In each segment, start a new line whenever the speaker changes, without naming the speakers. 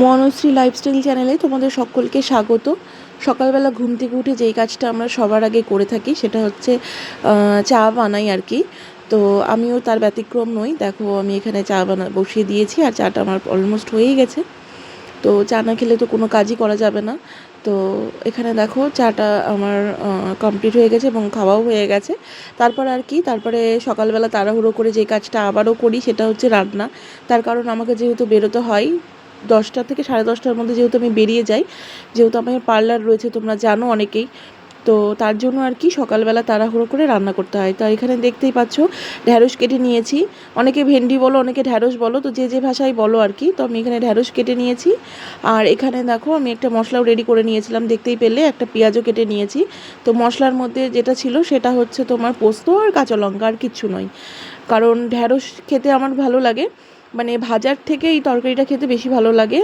Monoshree lifestyle চ্যানেলে তোমাদের সকলকে স্বাগত। সকালবেলা ঘুম থেকে উঠে যেই কাজটা আমরা সবার আগে করে থাকি সেটা হচ্ছে চা বানাই আর কি। তো আমিও তার ব্যতিক্রম নই। দেখো আমি এখানে চা বানা, বসিয়ে দিয়েছি আর চাটা আমার অলমোস্ট হয়েই গেছে। তো চা না খেলে তো কোনো কাজই করা যাবে না। তো এখানে দেখো চাটা আমার কমপ্লিট হয়ে গেছে এবং খাওয়াও হয়ে গেছে। তারপর আর কি, তারপরে সকালবেলা তাড়াহুড়ো করে যে কাজটা আবারও করি সেটা হচ্ছে রান্না। তার কারণ আমাকে যেহেতু বেরোতে হয় দশটা থেকে সাড়ে দশটার মধ্যে যেহেতু আমি বেরিয়ে যাই, যেহেতু আমার পার্লার রয়েছে, তোমরা জানো অনেকেই। তো তার জন্য আর কি সকালবেলা তাড়াহুড়ো করে রান্না করতে হয়। তো এখানে দেখতেই পাচ্ছ, ঢ্যাঁড়স কেটে নিয়েছি। অনেকে ভেন্ডি বলো, অনেকে ঢ্যাঁড়স বলো, তো যে যে ভাষায় বলো আর কি। তো আমি এখানে ঢ্যাঁড়স কেটে নিয়েছি। আর এখানে দেখো, আমি একটা মশলাও রেডি করে নিয়েছিলাম, দেখতেই পেলে। একটা পেঁয়াজও কেটে নিয়েছি। তো মশলার মধ্যে যেটা ছিল, সেটা হচ্ছে তোমার পোস্ত আর কাঁচা লঙ্কা, আর কিচ্ছু নয়। কারণ ঢ্যাঁড়স খেতে আমার ভালো লাগে। মানে ভাজার থেকে এই তরকারিটা খেতে বেশি ভালো লাগে।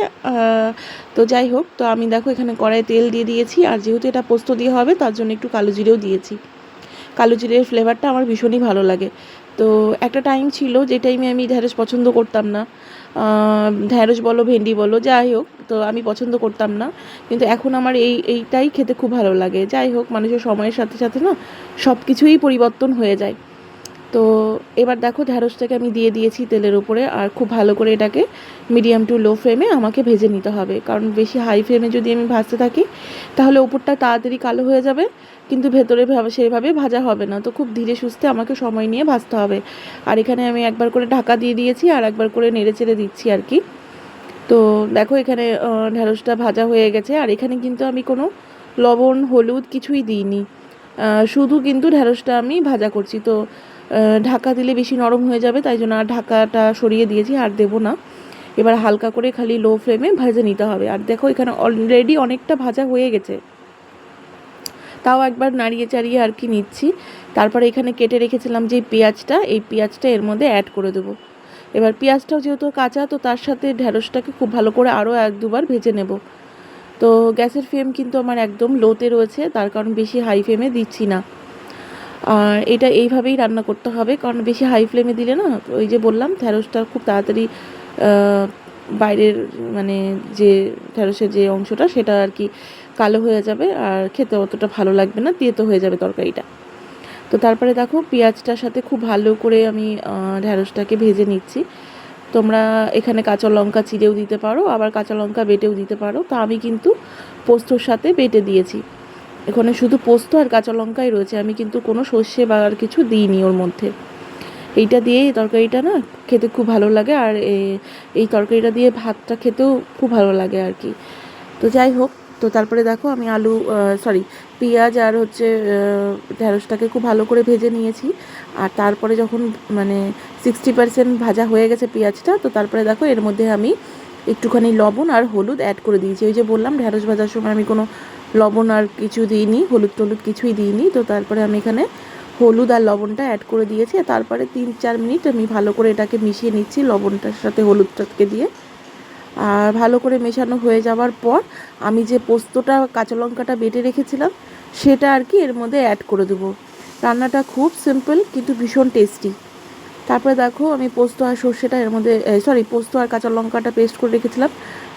তো যাই হোক, তো আমি দেখো এখানে কড়াই তেল দিয়ে দিয়েছি, আর যেহেতু এটা পোস্ত দিয়ে হবে, তার জন্য একটু কালো জিরেও দিয়েছি। কালো জিরের ফ্লেভারটা আমার ভীষণই ভালো লাগে। তো একটা টাইম ছিল, যে টাইমে আমি ঢ্যাঁড়স পছন্দ করতাম না। ঢ্যাঁড়স বলো, ভেন্ডি বলো, যাই হোক, তো আমি পছন্দ করতাম না। কিন্তু এখন আমার এই, এইটাই খেতে খুব ভালো লাগে। যাই হোক, মানুষের সময়ের সাথে সাথে না সব কিছুই পরিবর্তন হয়ে যায়। তো এবার দেখো ঢ্যাঁড়সটাকে আমি দিয়ে দিয়েছি তেলের উপরে, আর খুব ভালো করে এটাকে মিডিয়াম টু লো ফ্লেমে আমাকে ভেজে নিতে হবে। কারণ বেশি হাই ফ্লেমে যদি আমি ভাজতে থাকি, তাহলে উপরটা তাড়াতাড়ি কালো হয়ে যাবে, কিন্তু ভেতরে ভাবে- সেভাবে ভাজা হবে না। তো খুব ধীরে সুস্থে আমাকে সময় নিয়ে ভাজতে হবে। আর এখানে আমি একবার করে ঢাকা দিয়ে দিয়েছি, আর একবার করে নেড়ে চেড়ে দিচ্ছি আর কি। তো দেখো এখানে ঢ্যাঁড়সটা ভাজা হয়ে গেছে, আর এখানে কিন্তু আমি কোনো লবণ, হলুদ কিছুই দিইনি। শুধু কিন্তু ঢ্যাঁড়সটা আমি ভাজা করছি। তো ঢাকা দিলে বেশি নরম হয়ে যাবে, তাই জন্য আর ঢাকাটা সরিয়ে দিয়েছি, আর দেবো না। এবার হালকা করে খালি লো ফ্লেমে ভেজে নিতে হবে। আর দেখো, এখানে অলরেডি অনেকটা ভাজা হয়ে গেছে। তাও একবার নাড়িয়ে চাড়িয়ে আর কি নিচ্ছি। তারপরে এখানে কেটে রেখেছিলাম যে পেঁয়াজটা, এই পেঁয়াজটা এর মধ্যে অ্যাড করে দেবো। এবার পেঁয়াজটাও যেহেতু কাঁচা, তো তার সাথে ঢ্যাঁড়সটাকে খুব ভালো করে আরও এক দুবার ভেজে নেব। তো গ্যাসের ফ্লেম কিন্তু আমার একদম লোতে রয়েছে, তার কারণ বেশি হাই ফ্লেমে দিচ্ছি না। আর এটা এইভাবেই রান্না করতে হবে। কারণ বেশি হাই ফ্লেমে দিলে না, ওই যে বললাম ঢ্যাঁড়সটা খুব তাড়াতাড়ি বাইরের মানে যে ঢ্যাঁড়সের যে অংশটা, সেটা আর কি কালো হয়ে যাবে আর খেতে অতটা ভালো লাগবে না, তেতো হয়ে যাবে তরকারিটা। তো তারপরে দেখো, পেঁয়াজটার সাথে খুব ভালো করে আমি ঢ্যাঁড়সটাকে ভেজে নিচ্ছি। তোমরা এখানে কাঁচা লঙ্কা চিড়েও দিতে পারো, আবার কাঁচা লঙ্কা বেটেও দিতে পারো। তা আমি কিন্তু পোস্তর সাথে বেটে দিয়েছি। এখানে শুধু পোস্ত আর কাঁচা লঙ্কাই রয়েছে। আমি কিন্তু কোনো সর্ষে বা আর কিছু দিইনি ওর মধ্যে। এইটা দিয়ে এই তরকারিটা না খেতে খুব ভালো লাগে আর এই তরকারিটা দিয়ে ভাতটা খেতেও খুব ভালো লাগে আর কি। তো যাই হোক, তো তারপরে দেখো আমি আলু সরি পেঁয়াজ আর হচ্ছে ঢ্যাঁড়সটাকে খুব ভালো করে ভেজে নিয়েছি। আর তারপরে যখন মানে সিক্সটি পার্সেন্ট ভাজা হয়ে গেছে পেঁয়াজটা, তো তারপরে দেখো এর মধ্যে আমি একটুখানি লবণ আর হলুদ অ্যাড করে দিয়েছি। ওই যে বললাম ঢ্যাঁড়স ভাজার সময় আমি কোনো লবণ আর কিছু দিইনি, হলুদ টলুদ কিছুই দিইনি। তো তারপরে আমি এখানে হলুদ আর লবণটা অ্যাড করে দিয়েছি তারপরে তিন চার মিনিট আমি ভালো করে এটাকে মিশিয়ে নিচ্ছি লবণটার সাথে হলুদটাকে দিয়ে। আর ভালো করে মেশানো হয়ে যাওয়ার পর আমি যে পোস্তটা, কাঁচা লঙ্কাটা বেটে রেখেছিলাম, সেটা আর কি এর মধ্যে অ্যাড করে দেবো। রান্নাটা খুব সিম্পল কিন্তু ভীষণ টেস্টি তারপরে দেখো আমি পোস্ত আর সর্ষেটা এর মধ্যে সরি পোস্ত আর কাঁচা লঙ্কাটা পেস্ট করে রেখেছিলাম,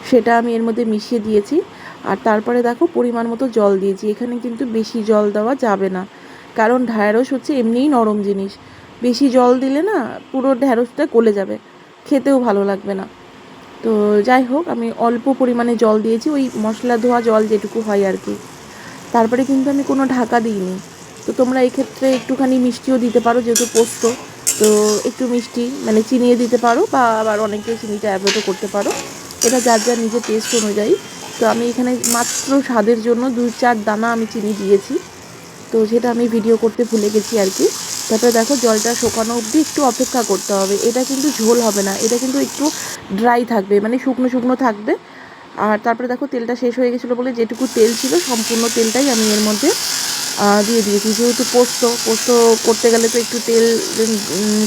সেটা আমি এর মধ্যে মিশিয়ে দিয়েছি। আর তারপরে দেখো পরিমাণ মতো জল দিয়েছি। এখানে কিন্তু বেশি জল দেওয়া যাবে না। কারণ ঢ্যাঁড়স হচ্ছে এমনিই নরম জিনিস। বেশি জল দিলে না পুরো ঢ্যাঁড়সটা গলে যাবে। খেতেও ভালো লাগবে না। তো যাই হোক, আমি অল্প পরিমাণে জল দিয়েছি, ওই মশলা ধোয়া জল যেটুকু হয় আর কি। তারপরে কিন্তু আমি কোনো ঢাকা দিইনি। তো তোমরা এক্ষেত্রে একটুখানি মিষ্টিও দিতে পারো যেহেতু পোস্ত। তো একটু মিষ্টি মানে চিনিয়ে দিতে পারো বা আবার অনেকে চিনিটা অ্যাভয়েডও করতে পারো। এটা যার যার নিজের টেস্ট অনুযায়ী। তো আমি এখানে মাত্র স্বাদের জন্য দু চার দানা আমি চিনি দিয়েছি। তো সেটা আমি ভিডিও করতে ভুলে গেছি আর কি। তারপরে দেখো জলটা শুকানো অবধি একটু অপেক্ষা করতে হবে। এটা কিন্তু ঝোল হবে না, এটা কিন্তু একটু ড্রাই থাকবে মানে শুকনো শুকনো থাকবে। আর তারপরে দেখো তেলটা শেষ হয়ে গেছিল বলে যেটুকু তেল ছিল সম্পূর্ণ তেলটাই আমি এর মধ্যে দিয়ে দিয়েছি। যেহেতু পোস্ত পোস্ত করতে গেলে তো একটু তেল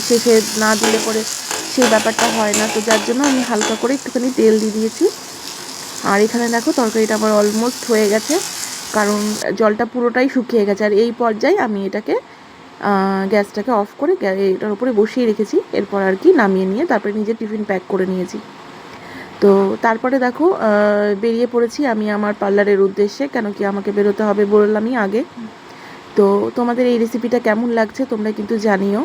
শেষে না দিলে পরে সেই ব্যাপারটা হয় না। তো যার জন্য আমি হালকা করে একটুখানি তেল দিয়ে দিয়েছি। আর এখানে দেখো তরকারিটা আমার অলমোস্ট হয়ে গেছে, কারণ জলটা পুরোটাই শুকিয়ে গেছে। আর এই পর্যায়ে আমি এটাকে গ্যাসটাকে অফ করে এটার উপরে বসিয়ে রেখেছি। এরপর আর কি নামিয়ে নিয়ে তারপরে নিজে টিফিন প্যাক করে নিয়েছি। তো তারপরে দেখো বেরিয়ে পড়েছি আমি আমার পার্লারের উদ্দেশ্যে, কেন কি আমাকে বেরোতে হবে বললামই আগে। তো তোমাদের এই রেসিপিটা কেমন লাগছে তোমরা কিন্তু জানিও।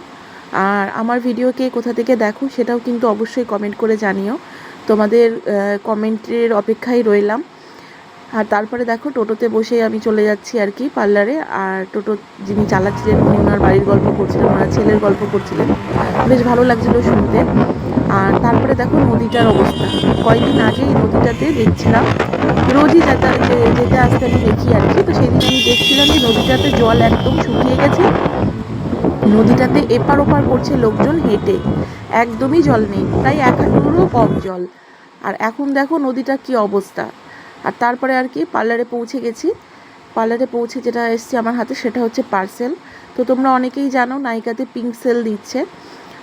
আর আমার ভিডিওকে কোথা থেকে দেখো সেটাও কিন্তু অবশ্যই কমেন্ট করে জানিও। তোমাদের কমেন্টের অপেক্ষায় রইলাম। আর তারপরে দেখো, টোটোতে বসে আমি চলে যাচ্ছি আর কি পার্লারে। আর টোটো যিনি চালাচ্ছিলেন, উনি ওনার বাড়ির গল্প করছিলেন, ওনার ছেলের গল্প করছিলেন। বেশ ভালো লাগছিল শুনতে। আর তারপরে দেখো, নদীটার অবস্থা। কয়েকদিন আগে এই নদীটাতে দেখছিলাম, রোজই যাতা যে- যেতে আসতে আমি দেখি আর কি। তো সেদিন আমি দেখছিলাম যে নদীটাতে জল একদম শুকিয়ে গেছে। নদীটাতে এপার ওপার করছে লোকজন হেঁটে। একদমই জল নেই, প্রায় এক কম জল। আর এখন দেখো নদীটা কি অবস্থা। আর তারপরে আর কি পার্লারে পৌঁছে গেছি। পার্লারে পৌঁছে যেটা এসছে আমার হাতে সেটা হচ্ছে পার্সেল। তো তোমরা অনেকেই জানো নায়িকাতে পিঙ্ক সেল দিচ্ছে।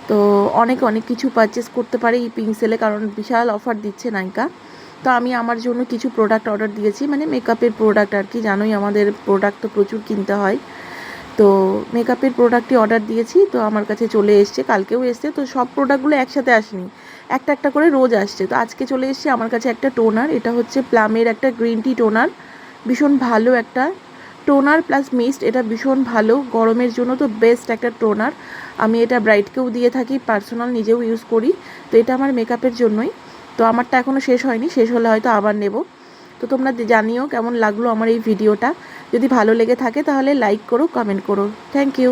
তো অনেক অনেক কিছু পারচেস করতে পারে এই পিঙ্ক সেলে কারণ বিশাল অফার দিচ্ছে নায়িকা। তো আমি আমার জন্য কিছু প্রোডাক্ট অর্ডার দিয়েছি। মানে মেকআপের প্রোডাক্ট আর কি, জানোই আমাদের প্রোডাক্ট তো প্রচুর কিনতে হয়। তো মেকআপের প্রোডাক্টটি অর্ডার দিয়েছি, তো আমার কাছে চলে এসছে, কালকেও এসছে, তো সব প্রোডাক্টগুলো একসাথে আসেনি। একটা একটা করে রোজ আসছে, তো আজকে চলে এসছে আমার কাছে একটা টোনার এটা হচ্ছে প্লামের একটা গ্রিন টি টোনার ভীষণ ভালো একটা টোনার প্লাস মিস্ট এটা ভীষণ ভালো, গরমের জন্য তো বেস্ট একটা টোনার আমি এটা ব্রাইটকেও দিয়ে থাকি পার্সোনাল নিজেও ইউজ করি, তো এটা আমার মেকআপের জন্যই। তো আমারটা এখনও শেষ হয়নি, শেষ হলে হয়তো আবার নেব। তো তোমরা জানিও কেমন লাগল আমার এই ভিডিওটা। যদি ভালো লেগে থাকে তাহলে লাইক করো কমেন্ট করো। Thank you